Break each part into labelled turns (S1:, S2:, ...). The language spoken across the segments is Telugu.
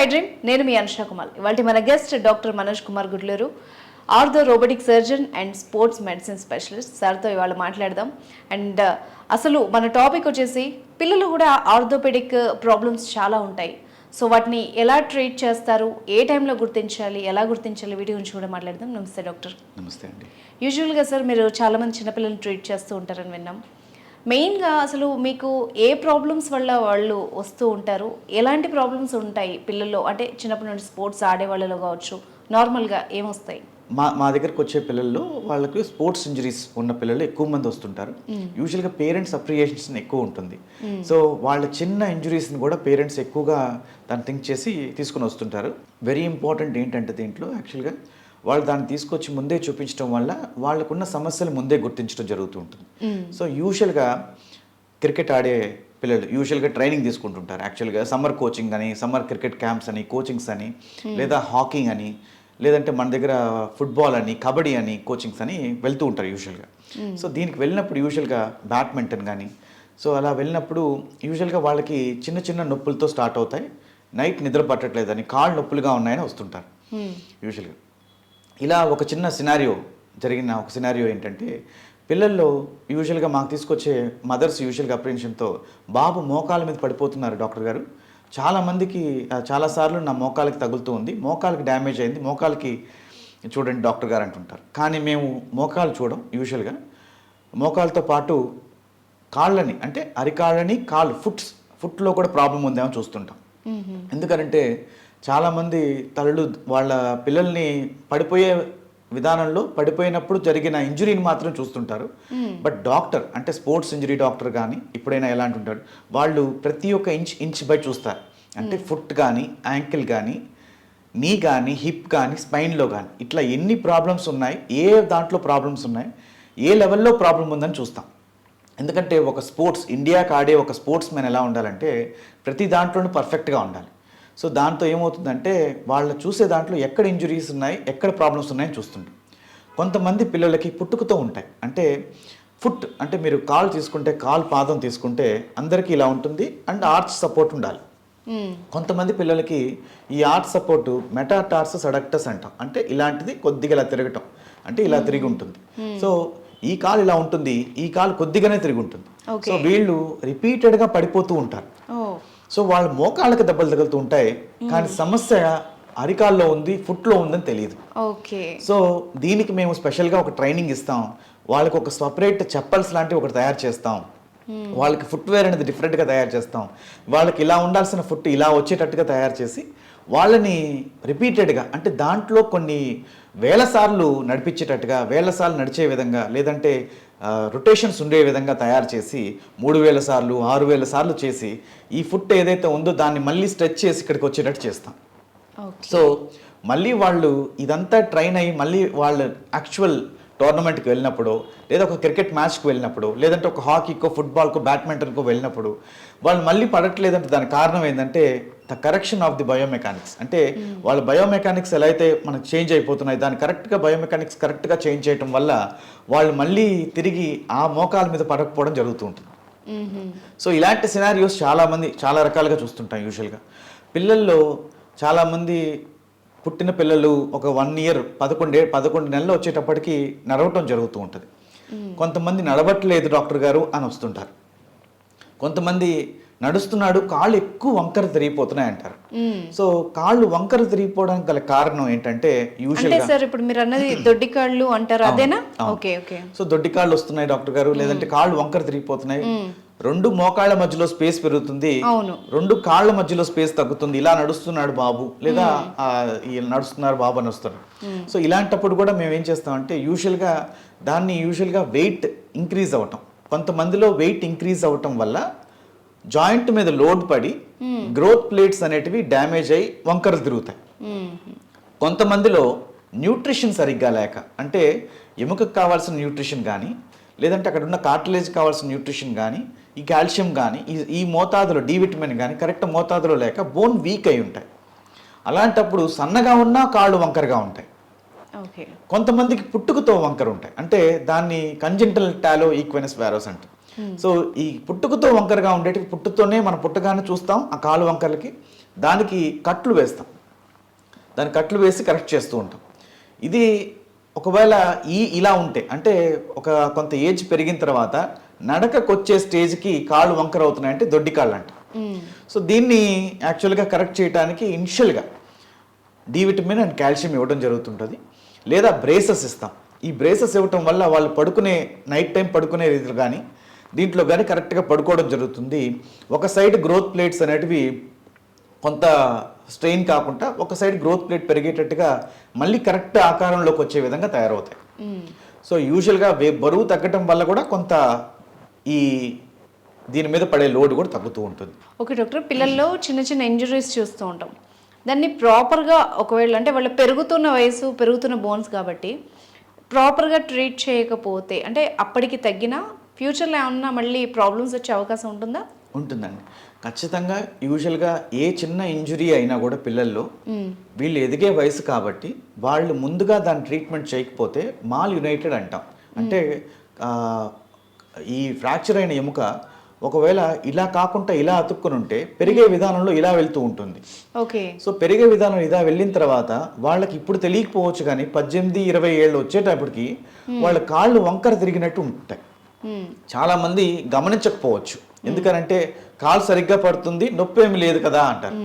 S1: I dream. నేను మీ అనుషా కుమార్. ఇవాళ మన guest doctor Manoj Kumar Gudluru. Ortho robotic surgeon and sports medicine specialist. సార్తో ఇవాళ మాట్లాడదాం. అండ్ అసలు మన టాపిక్ వచ్చేసి పిల్లలు కూడా ఆర్థోపెడిక్ ప్రాబ్లమ్స్ చాలా ఉంటాయి. సో వాటిని ఎలా ట్రీట్ చేస్తారు? ఏ టైంలో గుర్తించాలి? ఎలా గుర్తించాలి? వీటి గురించి కూడా మాట్లాడదాం. నమస్తే డాక్టర్.
S2: నమస్తే అండి.
S1: యూజువల్గా సార్ మీరు చాలామంది చిన్నపిల్లల్ని ట్రీట్ చేస్తూ ఉంటారని విన్నాం. మెయిన్గా అసలు మీకు ఏ ప్రాబ్లమ్స్ వల్ల వాళ్ళు వస్తూ ఉంటారు? ఎలాంటి ప్రాబ్లమ్స్ ఉంటాయి పిల్లల్లో? అంటే చిన్నప్పటి నుండి స్పోర్ట్స్ ఆడే వాళ్ళలో కావచ్చు. నార్మల్గా ఏమొస్తాయి?
S2: మా మా దగ్గరకు వచ్చే పిల్లల్లో వాళ్ళకి స్పోర్ట్స్ ఇంజరీస్ ఉన్న పిల్లలు ఎక్కువ మంది వస్తుంటారు. యూజువల్గా పేరెంట్స్ అప్రియేషన్స్ ఎక్కువ ఉంటుంది. సో వాళ్ళ చిన్న ఇంజరీస్ని కూడా పేరెంట్స్ ఎక్కువగా దాన్ని థింక్ చేసి తీసుకుని వస్తుంటారు. వెరీ ఇంపార్టెంట్ ఏంటంటే దీంట్లో యాక్చువల్గా వాళ్ళు దాన్ని తీసుకొచ్చి ముందే చూపించడం వల్ల వాళ్ళకున్న సమస్యలు ముందే గుర్తించడం జరుగుతూ ఉంటుంది. సో యూజువల్గా క్రికెట్ ఆడే పిల్లలు యూజువల్గా ట్రైనింగ్ తీసుకుంటుంటారు. యాక్చువల్గా సమ్మర్ కోచింగ్ అని సమ్మర్ క్రికెట్ క్యాంప్స్ అని కోచింగ్స్ అని లేదా హాకింగ్ అని లేదంటే మన దగ్గర ఫుట్బాల్ అని కబడ్డీ అని కోచింగ్స్ అని వెళ్తూ ఉంటారు యూజువల్గా. సో దీనికి వెళ్ళినప్పుడు యూజువల్గా బ్యాడ్మింటన్ కానీ సో అలా వెళ్ళినప్పుడు యూజువల్గా వాళ్ళకి చిన్న చిన్న నొప్పులతో స్టార్ట్ అవుతాయి. నైట్ నిద్ర పట్టట్లేదని కాళ్ళు నొప్పులుగా ఉన్నాయని వస్తుంటారు. యూజువల్గా. ఇలా ఒక చిన్న సినారియో జరిగిన ఒక సినారియో ఏంటంటే పిల్లల్లో యూజువల్గా మాకు తీసుకొచ్చే మదర్స్ యూజువల్గా అప్రిన్షన్తో బాబు మోకాల మీద పడిపోతున్నారు డాక్టర్ గారు. చాలామందికి చాలాసార్లు నా మోకాలకి తగులుతూ ఉంది. మోకాలకి డ్యామేజ్ అయింది. మోకాలకి చూడండి డాక్టర్ గారు అంటుంటారు. కానీ మేము మోకాలు చూడం యూజువల్గా మోకాలతో పాటు కాళ్ళని అంటే అరికాళ్ళని కాళ్ళు ఫుట్స్ ఫుట్లో కూడా ప్రాబ్లం ఉందేమో చూస్తుంటాం. ఎందుకంటే చాలామంది తల్లులు వాళ్ళ పిల్లల్ని పడిపోయే విధానంలో పడిపోయినప్పుడు జరిగిన ఇంజురీని మాత్రం చూస్తుంటారు. బట్ డాక్టర్ అంటే స్పోర్ట్స్ ఇంజరీ డాక్టర్ కానీ ఇప్పుడైనా ఎలాంటి ఉంటాడు వాళ్ళు ప్రతి ఒక్క ఇంచ్ ఇంచ్ బై చూస్తారు. అంటే ఫుట్ కానీ యాంకిల్ కానీ నీ కానీ హిప్ కానీ స్పైన్లో కానీ ఇట్లా ఎన్ని ప్రాబ్లమ్స్ ఉన్నాయి ఏ దాంట్లో ప్రాబ్లమ్స్ ఉన్నాయి ఏ లెవెల్లో ప్రాబ్లం ఉందని చూస్తాం. ఎందుకంటే ఒక స్పోర్ట్స్ ఇండియాకి ఆడే ఒక స్పోర్ట్స్ మ్యాన్ ఎలా ఉండాలంటే ప్రతి దాంట్లోనూ పర్ఫెక్ట్గా ఉండాలి. సో దాంతో ఏమవుతుందంటే వాళ్ళు చూసే దాంట్లో ఎక్కడ ఇంజురీస్ ఉన్నాయి ఎక్కడ ప్రాబ్లమ్స్ ఉన్నాయని చూస్తుంటాం. కొంతమంది పిల్లలకి పుట్టుకతో ఉంటాయి. అంటే ఫుట్ అంటే మీరు కాలు తీసుకుంటే కాలు పాదం తీసుకుంటే అందరికీ ఇలా ఉంటుంది అండ్ ఆర్చ్ సపోర్ట్ ఉండాలి. కొంతమంది పిల్లలకి ఈ ఆర్ట్ సపోర్ట్ మెటాటార్సస్ అడక్టస్ అంటాం. అంటే ఇలాంటిది కొద్దిగా ఇలా తిరగటం. అంటే ఇలా తిరిగి ఉంటుంది. సో ఈ కాలు ఇలా ఉంటుంది ఈ కాలు కొద్దిగానే తిరిగి ఉంటుంది. సో వీళ్ళు రిపీటెడ్గా పడిపోతూ ఉంటారు. సో వాళ్ళ మోకాళ్ళకి దెబ్బలు తగులుతూ ఉంటాయి. కానీ సమస్య అరికాల్లో ఉంది ఫుట్లో ఉందని తెలియదు.
S1: ఓకే.
S2: సో దీనికి మేము స్పెషల్గా ఒక ట్రైనింగ్ ఇస్తాం. వాళ్ళకి ఒక సపరేట్ చెప్పల్స్ లాంటివి ఒకటి తయారు చేస్తాం. వాళ్ళకి ఫుట్వేర్ అనేది డిఫరెంట్గా తయారు చేస్తాం. వాళ్ళకి ఇలా ఉండాల్సిన ఫుట్ ఇలా వచ్చేటట్టుగా తయారు చేసి వాళ్ళని రిపీటెడ్గా అంటే దాంట్లో కొన్ని వేల సార్లు నడిపించేటట్టుగా వేల సార్లు నడిచే విధంగా లేదంటే రొటేషన్స్ ఉండే విధంగా తయారు చేసి మూడు వేల సార్లు ఆరు వేల సార్లు చేసి ఈ ఫుట్ ఏదైతే ఉందో దాన్ని మళ్ళీ స్ట్రెచ్ చేసి ఇక్కడికి వచ్చేటట్టు చేస్తాం. సో మళ్ళీ వాళ్ళు ఇదంతా ట్రైన్ అయ్యి మళ్ళీ వాళ్ళు యాక్చువల్ టోర్నమెంట్కి వెళ్ళినప్పుడు లేదా ఒక క్రికెట్ మ్యాచ్కి వెళ్ళినప్పుడు లేదంటే ఒక హాకీకో ఫుట్బాల్కో బ్యాడ్మింటన్కో వెళ్ళినప్పుడు వాళ్ళు మళ్ళీ పడట్లేదంటే దానికి కారణం ఏంటంటే the correction of the biomechanics. అంటే వాళ్ళ బయోమెకానిక్స్ ఎలా అయితే మనకు చేంజ్ అయిపోతున్నాయి దాన్ని కరెక్ట్గా బయోమెకానిక్స్ కరెక్ట్గా చేంజ్ చేయటం వల్ల వాళ్ళు మళ్ళీ తిరిగి ఆ మోకాల మీద పడకపోవడం జరుగుతూ ఉంటుంది. సో ఇలాంటి సినారియోస్ చాలామంది చాలా రకాలుగా చూస్తుంటాం యూజువల్గా. పిల్లల్లో చాలామంది పుట్టిన పిల్లలు ఒక వన్ ఇయర్ పదకొండే పదకొండు నెలలు వచ్చేటప్పటికి నడవటం జరుగుతూ ఉంటుంది. కొంతమంది నడవట్లేదు డాక్టర్ గారు అని వస్తుంటారు. కొంతమంది నడుస్తున్నాడు కాళ్ళు ఎక్కువ వంకర తిరిగిపోతున్నాయి అంటారు. సో కాళ్ళు వంకర తిరిగిపోవడానికి గల కారణం ఏంటంటే
S1: సార్ ఇప్పుడు మీరు అన్నది దొడ్డి కాళ్ళు అంటారు అదేనా? Okay okay.
S2: సో దొడ్డి కాళ్ళు వస్తున్నాయి డాక్టర్ గారు లేదంటే కాళ్ళు వంకర తిరిగిపోతున్నాయి. రెండు మోకాళ్ళ మధ్యలో స్పేస్ పెరుగుతుంది. రెండు కాళ్ళ మధ్యలో స్పేస్ తగ్గుతుంది. ఇలా నడుస్తున్నాడు బాబు లేదా నడుస్తున్నారు బాబు అని వస్తున్నారు సో ఇలాంటప్పుడు కూడా మేము ఏం చేస్తామంటే యూజువల్గా దాన్ని యూజువల్గా వెయిట్ ఇంక్రీజ్ అవ్వటం. కొంతమందిలో వెయిట్ ఇంక్రీజ్ అవ్వటం వల్ల జాయింట్ మీద లోడ్ పడి గ్రోత్ ప్లేట్స్ అనేటివి డ్యామేజ్ అయ్యి వంకరలు తిరుగుతాయి. కొంతమందిలో న్యూట్రిషన్ సరిగ్గా లేక అంటే ఎముకకు కావాల్సిన న్యూట్రిషన్ కానీ లేదంటే అక్కడ ఉన్న కార్టిలేజ్ కావాల్సిన న్యూట్రిషన్ కానీ ఈ కాల్షియం కానీ ఈ ఈ మోతాదులో డి విటమిన్ కానీ కరెక్ట్ మోతాదులో లేక బోన్ వీక్ అయి ఉంటాయి. అలాంటప్పుడు సన్నగా ఉన్నా కాళ్ళు వంకరగా ఉంటాయి. కొంతమందికి పుట్టుకతో వంకర ఉంటాయి. అంటే దాన్ని కంజెంటల్ టాలో ఈక్వెనస్ వ్యారోస్ అంటారు. సో ఈ పుట్టుకతో వంకరగా ఉండేటి పుట్టుతోనే మన పుట్టగానే చూస్తాం ఆ కాలు వంకరలకి. దానికి కట్లు వేస్తాం. దాని కట్లు వేసి కరెక్ట్ చేస్తూ ఉంటాం. ఇది ఒకవేళ ఈ ఇలా ఉంటే అంటే ఒక కొంత ఏజ్ పెరిగిన తర్వాత నడకకు వచ్చే స్టేజ్కి కాళ్ళు వంకర అవుతున్నాయంటే దొడ్డి కాళ్ళు అంట. సో దీన్ని యాక్చువల్గా కరెక్ట్ చేయడానికి ఇనిషియల్గా డి విటమిన్ అండ్ కాల్షియం ఇవ్వడం జరుగుతుంటుంది. లేదా బ్రేసెస్ ఇస్తాం. ఈ బ్రేసెస్ ఇవ్వటం వల్ల వాళ్ళు పడుకునే నైట్ టైం పడుకునే రీతిలో కానీ దీంట్లో కానీ కరెక్ట్గా పడుకోవడం జరుగుతుంది. ఒక సైడ్ గ్రోత్ ప్లేట్స్ అనేటివి కొంత స్ట్రెయిన్ కాకుండా ఒక సైడ్ గ్రోత్ ప్లేట్ పెరిగేటట్టుగా మళ్ళీ కరెక్ట్ ఆకారంలోకి వచ్చే విధంగా తయారవుతాయి. సో యూజువల్గా వే- బరువు తగ్గటం వల్ల కూడా కొంత ఈ దీని మీద పడే లోడ్ కూడా తగ్గుతూ ఉంటుంది.
S1: ఓకే డాక్టర్ పిల్లల్లో చిన్న చిన్న ఇంజరీస్ చూస్తూ ఉంటాం. దాన్ని ప్రాపర్గా ఒకవేళ అంటే వాళ్ళు పెరుగుతున్న వయసు పెరుగుతున్న బోన్స్ కాబట్టి ప్రాపర్గా ట్రీట్ చేయకపోతే అంటే అప్పటికి తగ్గిన ఫ్యూచర్లో ఏమన్నా మళ్ళీ ప్రాబ్లమ్స్ వచ్చే అవకాశం ఉంటుందా?
S2: ఉంటుందండి. ఖచ్చితంగా యూజువల్గా ఏ చిన్న ఇంజురీ అయినా కూడా పిల్లల్లో వీళ్ళు ఎదిగే వయసు కాబట్టి వాళ్ళు ముందుగా దాని ట్రీట్మెంట్ చేయకపోతే మాల్ యునైటెడ్ అంటాం. అంటే ఈ ఫ్రాక్చర్ అయిన ఎముక ఒకవేళ ఇలా కాకుండా ఇలా అతుక్కుని ఉంటే పెరిగే విధానంలో ఇలా వెళ్తూ ఉంటుంది.
S1: ఓకే.
S2: సో పెరిగే విధానం ఇలా వెళ్ళిన తర్వాత వాళ్ళకి ఇప్పుడు తెలియకపోవచ్చు కానీ పద్దెనిమిది ఇరవై ఏళ్ళు వచ్చేటప్పటికి వాళ్ళ కాళ్ళు వంకర తిరిగినట్టు ఉంటాయి. చాలా మంది గమనించకపోవచ్చు. ఎందుకనంటే కాలు సరిగ్గా పడుతుంది నొప్పి ఏమి లేదు కదా అంటారు.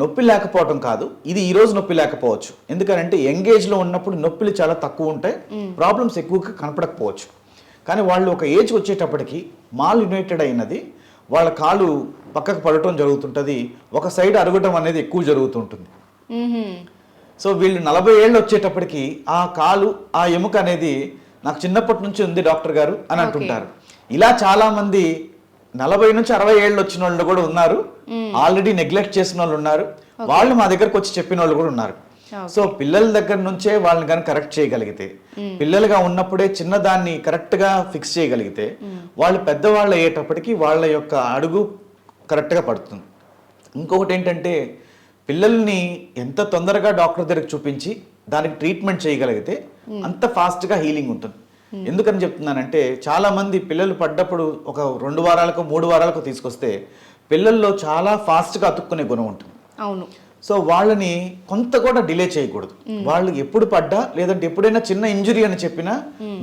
S2: నొప్పి లేకపోవటం కాదు ఇది ఈ రోజు నొప్పి లేకపోవచ్చు. ఎందుకనంటే యంగేజ్లో ఉన్నప్పుడు నొప్పులు చాలా తక్కువ ఉంటాయి ప్రాబ్లమ్స్ ఎక్కువగా కనపడకపోవచ్చు. కానీ వాళ్ళు ఒక ఏజ్ వచ్చేటప్పటికి మాల్ యునైటెడ్ అయినది వాళ్ళ కాలు పక్కకు పడటం జరుగుతుంటుంది ఒక సైడ్ అరగటం అనేది ఎక్కువ జరుగుతుంటుంది. సో వీళ్ళు నలభై ఏళ్ళు వచ్చేటప్పటికి ఆ కాలు ఆ ఎముక అనేది నాకు చిన్నప్పటి నుంచి ఉంది డాక్టర్ గారు అని అంటుంటారు. ఇలా చాలా మంది నలభై నుంచి అరవై ఏళ్ళు వచ్చిన వాళ్ళు కూడా ఉన్నారు. ఆల్రెడీ నెగ్లెక్ట్ చేసిన వాళ్ళు ఉన్నారు. వాళ్ళు మా దగ్గరకు వచ్చి చెప్పిన వాళ్ళు కూడా ఉన్నారు. సో పిల్లల దగ్గర నుంచే వాళ్ళని కానీ కరెక్ట్ చేయగలిగితే పిల్లలుగా ఉన్నప్పుడే చిన్నదాన్ని కరెక్ట్గా ఫిక్స్ చేయగలిగితే వాళ్ళు పెద్దవాళ్ళు అయ్యేటప్పటికి వాళ్ళ యొక్క అడుగు కరెక్ట్గా పడుతుంది. ఇంకొకటి ఏంటంటే పిల్లల్ని ఎంత తొందరగా డాక్టర్ దగ్గరికి చూపించి దానికి ట్రీట్మెంట్ చేయగలిగితే అంత ఫాస్ట్గా హీలింగ్ ఉంటుంది. ఎందుకని చెప్తున్నానంటే చాలా మంది పిల్లలు పడ్డప్పుడు ఒక రెండు వారాలకు మూడు వారాలకు తీసుకొస్తే పిల్లల్లో చాలా ఫాస్ట్గా అతుక్కునే గుణం ఉంటుంది.
S1: అవును.
S2: సో వాళ్ళని కొంత కూడా డిలే చేయకూడదు. వాళ్ళు ఎప్పుడు పడ్డా లేదంటే ఎప్పుడైనా చిన్న ఇంజురీ అని చెప్పినా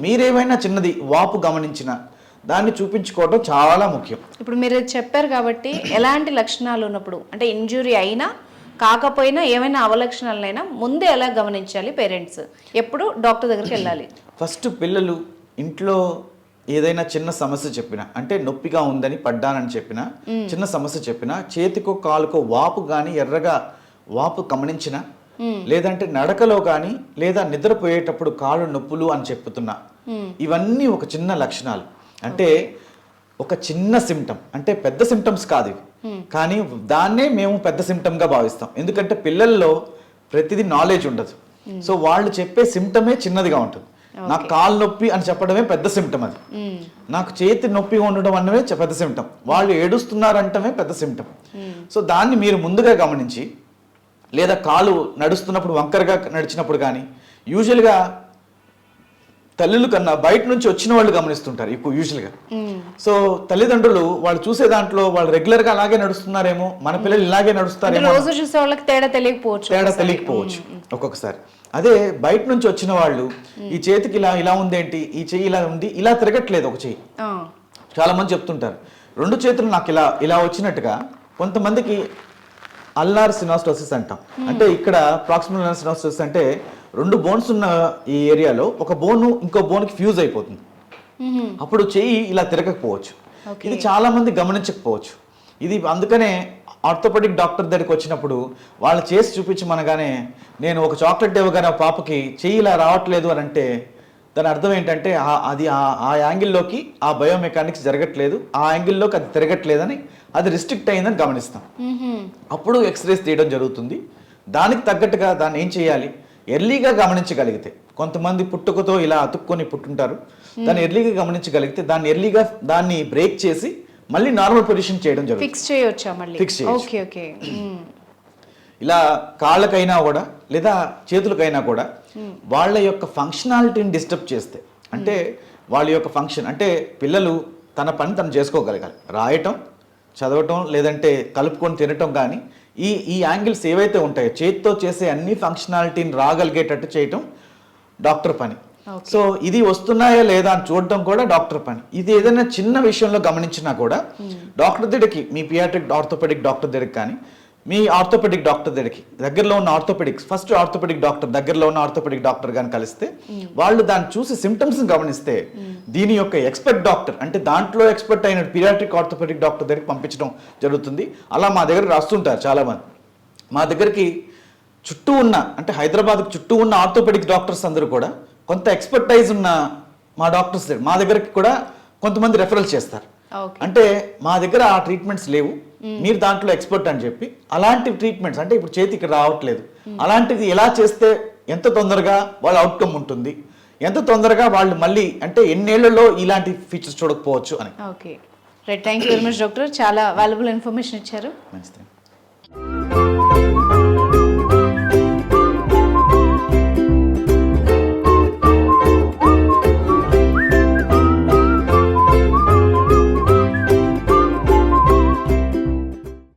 S2: మీరేమైనా చిన్నది వాపు గమనించినా దాన్ని చూపించుకోవడం చాలా ముఖ్యం.
S1: ఇప్పుడు మీరు చెప్పారు కాబట్టి ఎలాంటి లక్షణాలు ఉన్నప్పుడు అంటే ఇంజురీ అయినా కాకపోయినా ఏమైనా అవలక్షణాలైనా ముందే ఎలా గమనించాలి పేరెంట్స్? ఎప్పుడు డాక్టర్ దగ్గరికి వెళ్ళాలి.
S2: ఫస్ట్ పిల్లలు ఇంట్లో ఏదైనా చిన్న సమస్య చెప్పినా అంటే నొప్పిగా ఉందని పడ్డానని చెప్పినా చిన్న సమస్య చెప్పినా చేతికో కాలుకో వాపు కానీ ఎర్రగా వాపు గమనించినా లేదంటే నడకలో కానీ లేదా నిద్రపోయేటప్పుడు కాళ్ళు నొప్పులు అని చెప్పుతున్నా ఇవన్నీ ఒక చిన్న లక్షణాలు. అంటే ఒక చిన్న సిమ్టమ్ అంటే పెద్ద సిమ్టమ్స్ కాదు ఇవి. కానీ దాన్నే మేము పెద్ద సిమ్టమ్గా భావిస్తాం. ఎందుకంటే పిల్లల్లో ప్రతిదీ నాలెడ్జ్ ఉండదు. సో వాళ్ళు చెప్పే సిమ్టమే చిన్నదిగా ఉంటుంది. నాకు కాలు నొప్పి అని చెప్పడమే పెద్ద సిమ్టమ్ అది. నాకు చేతి నొప్పి ఉండడం అన్నమే పెద్ద సిమ్టమ్ వాళ్ళు ఏడుస్తున్నారంటమే పెద్ద సిమ్టమ్ సో దాన్ని మీరు ముందుగా గమనించి లేదా కాలు నడుస్తున్నప్పుడు వంకరగా నడిచినప్పుడు కానీ యూజువల్గా తల్లులు కన్నా బయట నుంచి వచ్చిన వాళ్ళు గమనిస్తుంటారు ఇప్పుడు యూజువల్గా సో తల్లిదండ్రులు వాళ్ళు చూసే దాంట్లో వాళ్ళు రెగ్యులర్గా అలాగే నడుస్తున్నారేమో మన పిల్లలు ఇలాగే నడుస్తారేమో
S1: రోజు చూసే వాళ్ళకి తేడా తెలియకపోవచ్చు
S2: తేడా తెలియకపోవచ్చు ఒక్కొక్కసారి. అదే బయట నుంచి వచ్చిన వాళ్ళు ఈ చేతికి ఇలా ఇలా ఉందేంటి ఈ చెయ్యి ఇలా ఉంది ఇలా తిరగట్లేదు ఒక చెయ్యి. చాలా మంది చెప్తుంటారు రెండు చేతులు నాకు ఇలా ఇలా వచ్చినట్టుగా కొంతమందికి అల్నార్ సినాస్టోసిస్ అంటాం. అంటే ఇక్కడ ప్రాక్సిమల్ సినాస్టోసిస్ అంటే రెండు బోన్స్ ఉన్న ఈ ఏరియాలో ఒక బోన్ ఇంకో బోన్కి ఫ్యూజ్ అయిపోతుంది. అప్పుడు చెయ్యి ఇలా తిరగకపోవచ్చు. ఇది చాలా మంది గమనించకపోవచ్చు. ఇది అందుకనే ఆర్థోపెడిక్ డాక్టర్ దగ్గరికి వచ్చినప్పుడు వాళ్ళు చేసి చూపించమనగానే నేను ఒక చాక్లెట్ ఇవ్వగానే పాపకి చెయ్యి ఇలా రావట్లేదు అని అంటే దాని అర్థం ఏంటంటే అది ఆ- యాంగిల్లోకి ఆ బయోమెకానిక్స్ జరగట్లేదు ఆ యాంగిల్లోకి అది తిరగట్లేదని అది రిస్ట్రిక్ట్ అయిందని గమనిస్తాం. అప్పుడు ఎక్స్రేస్ తీయడం జరుగుతుంది. దానికి తగ్గట్టుగా దాన్ని ఏం చేయాలి? ఎర్లీగా గమనించగలిగితే కొంతమంది పుట్టుకతో ఇలా అతుక్కొని పుట్టుంటారు. దాన్ని ఎర్లీగా గమనించగలిగితే దాన్ని ఎర్లీగా దాన్ని బ్రేక్ చేసి మళ్ళీ నార్మల్ పొజిషన్ చేయడం జరుగుతుంది.
S1: ఫిక్స్ చేయొచ్చా మళ్ళీ?
S2: Fix చేయొచ్చు.
S1: Okay okay hmm.
S2: ఇలా కాళ్ళకైనా కూడా లేదా చేతులకైనా కూడా వాళ్ళ యొక్క ఫంక్షనాలిటీని డిస్టర్బ్ చేస్తే అంటే వాళ్ళ యొక్క ఫంక్షన్ అంటే పిల్లలు తన పని తను చేసుకోగలగాలి. రాయటం చదవటం లేదంటే కలుపుకొని తినటం కానీ ఈ ఈ యాంగిల్స్ ఏవైతే ఉంటాయో చేతితో చేసే అన్ని ఫంక్షనాలిటీని రాగలిగేటట్టు చేయటం డాక్టర్ పని. సో ఇది వస్తున్నాయా లేదా అని చూడటం కూడా డాక్టర్ పని. ఇది ఏదైనా చిన్న విషయంలో గమనించినా కూడా డాక్టర్ దగ్గరికి మీ పియాట్రిక్ ఆర్థోపెడిక్ డాక్టర్ దగ్గరికి కానీ మీ ఆర్థోపెడిక్ డాక్టర్ దగ్గరికి దగ్గరలో ఉన్న ఆర్థోపెడిక్స్ ఫస్ట్ ఆర్థోపెడిక్ డాక్టర్ దగ్గరలో ఉన్న ఆర్థోపెడిక్ డాక్టర్ కానీ కలిస్తే వాళ్ళు దాన్ని చూసి సిమ్టమ్స్ గమనిస్తే దీని యొక్క ఎక్స్పర్ట్ డాక్టర్ అంటే దాంట్లో ఎక్స్పర్ట్ అయిన పియాట్రిక్ ఆర్థోపెడిక్ డాక్టర్ దగ్గరికి పంపించడం జరుగుతుంది. అలా మా దగ్గర రాస్తుంటారు చాలామంది. మా దగ్గరికి చుట్టూ ఉన్న అంటే హైదరాబాద్కి చుట్టూ ఉన్న ఆర్థోపెడిక్ డాక్టర్స్ అందరూ కూడా కొంత ఎక్స్పర్టైజ్ ఉన్న మా డాక్టర్స్ దగ్గర మా దగ్గరికి కూడా కొంతమంది రెఫరల్ చేస్తారు. అంటే మా దగ్గర ఆ ట్రీట్మెంట్స్ లేవు. మీరు దాంట్లో ఎక్స్పర్ట్ అని చెప్పి అలాంటి ట్రీట్మెంట్స్ అంటే ఇప్పుడు చేతి ఇక్కడ రావట్లేదు అలాంటిది ఎలా చేస్తే ఎంత తొందరగా వాళ్ళ అవుట్కమ్ ఉంటుంది? ఎంత తొందరగా వాళ్ళు మళ్ళీ అంటే ఎన్నేళ్ళలో ఇలాంటి ఫీచర్స్ చూడకపోవచ్చు అని.
S1: Okay. Right thank you very much doctor. చాలా వాల్యుబుల్ ఇన్ఫర్మేషన్ ఇచ్చారు.
S2: మంచిది.